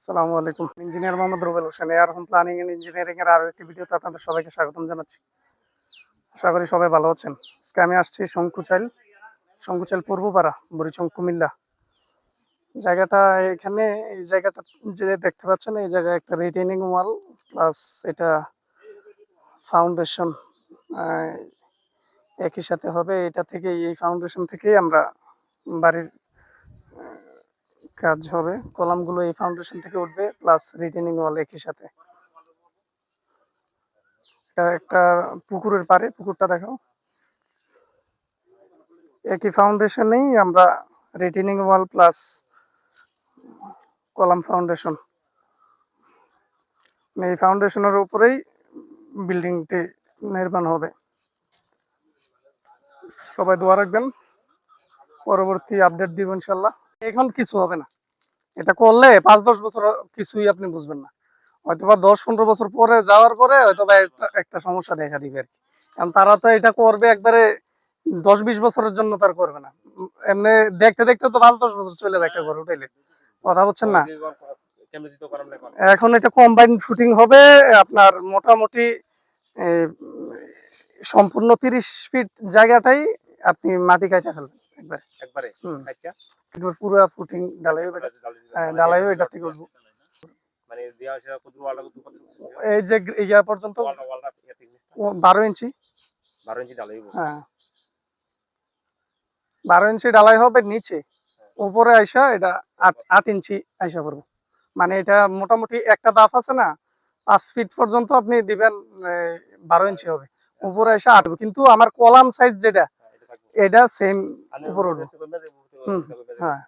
আসসালামু আলাইকুম। Engineer Mohammad Rubel Hossain, air home planning and engineering এর আরও একটি ভিডিওতে আপনাদের সবাইকে স্বাগতম জানাচ্ছি। আশা করি সবাই ভালো আছেন। আজকে আমি আসছি শঙ্কুচাইল শঙ্কুচাইল পূর্বপাড়া, বুড়িচং, কুমিল্লা। জায়গাটা এখানে, এই জায়গাটা যে দেখতে পাচ্ছেন, এই জায়গায় একটা রিটেনিং ওয়াল প্লাস এটা ফাউন্ডেশন একই সাথে হবে। এটা থেকে এই ফাউন্ডেশন থেকেই আমরা বাড়ির কাজ হবে। কলামগুলো এই ফাউন্ডেশন থেকে উঠবে প্লাস রিটেনিং ওয়াল একই সাথে। এটা একটা পুকুরের পারে পুকুরটা দেখাও। একই ফাউন্ডেশনেই আমরা retaining wall plus column foundation এই ফাউন্ডেশনের উপরেই বিল্ডিংটি নির্মাণ হবে। সবাই দোয়া রাখবেন। পরবর্তী আপডেট দিব ইনশাল্লাহ। এখন কিছু হবে না। এটা করলে পাঁচ, দশ বছর কিছুই আপনি বুঝবেন না। হয়তো বা দশ, পনেরো বছর পরে যাওয়ার পরে হয়তো বা একটা সমস্যা দেখা দিবে কারণ তারা তো এটা করবে একবারে দশ, বিশ বছরের জন্য তার করবে না। এমনি দেখতে দেখতে তো পাঁচ, দশ বছর চলে যায় একটা ঘর উঠাইলে। কথা বলছেন না? এখন এটা কম্বাইন শুটিং হবে, আপনার মোটামুটি সম্পূর্ণ তিরিশ ফিট জায়গাটাই আপনি মাটি কাটা ফেলবেন। একবার। একবারে? আচ্ছা। একবার পুরো ফুটিং ঢালাই হবে এটা। হ্যাঁ, এটা থেকে উঠবো। মানে দেওয়া আছে কত ওয়ালটা কত কত এই যে ইয়া পর্যন্ত ওয়ালটা ওয়ালটা এত ও বারো ইঞ্চি। 12 ইঞ্চি ঢালাই হবে হ্যাঁ। বারো ইঞ্চি ঢালাই হবে নিচে। উপরে আইসা এটা আট ইঞ্চি আইসা পড়বে। মানে এটা মোটামুটি একটা দাফ আছে না পাঁচ ফিট পর্যন্ত আপনি দিবেন বারো ইঞ্চি হবে। উপরে আইসা আট কিন্তু আমার কলাম সাইজ যেটা হ্যাঁ, এটা সেম আর উপরে হুম, হ্যাঁ।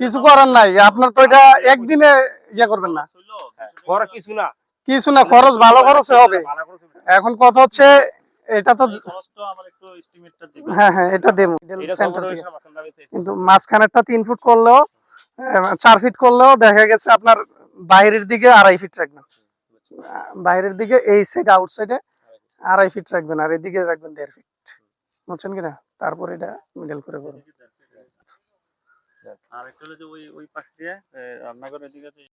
কিছু করার নাই আপনার তো এটা একদিনে ইয়ে করবেন না। কিছু না। কিছু না খরচ ভালো খরচ হবে। এখন কথা হচ্ছে এটা তো হ্যাঁ হ্যাঁ এটা দেবো। কিন্তু মাঝখানেরটা তিন ফুট করলেও চার ফিট করলেও দেখা গেছে আপনার বাইরের দিকে আড়াই ফিট রাখবেন। বাইরের দিকে এই সাইড আউট সাইডে আড়াই ফিট রাখবেন আর এদিকে রাখবেন দেড় ফিট বুঝছেন কিনা? তারপর এটা মিডল করে করবেন। আর একটা হলো যে ওই ওই পাশ দিয়ে রান্নাঘরের দিকে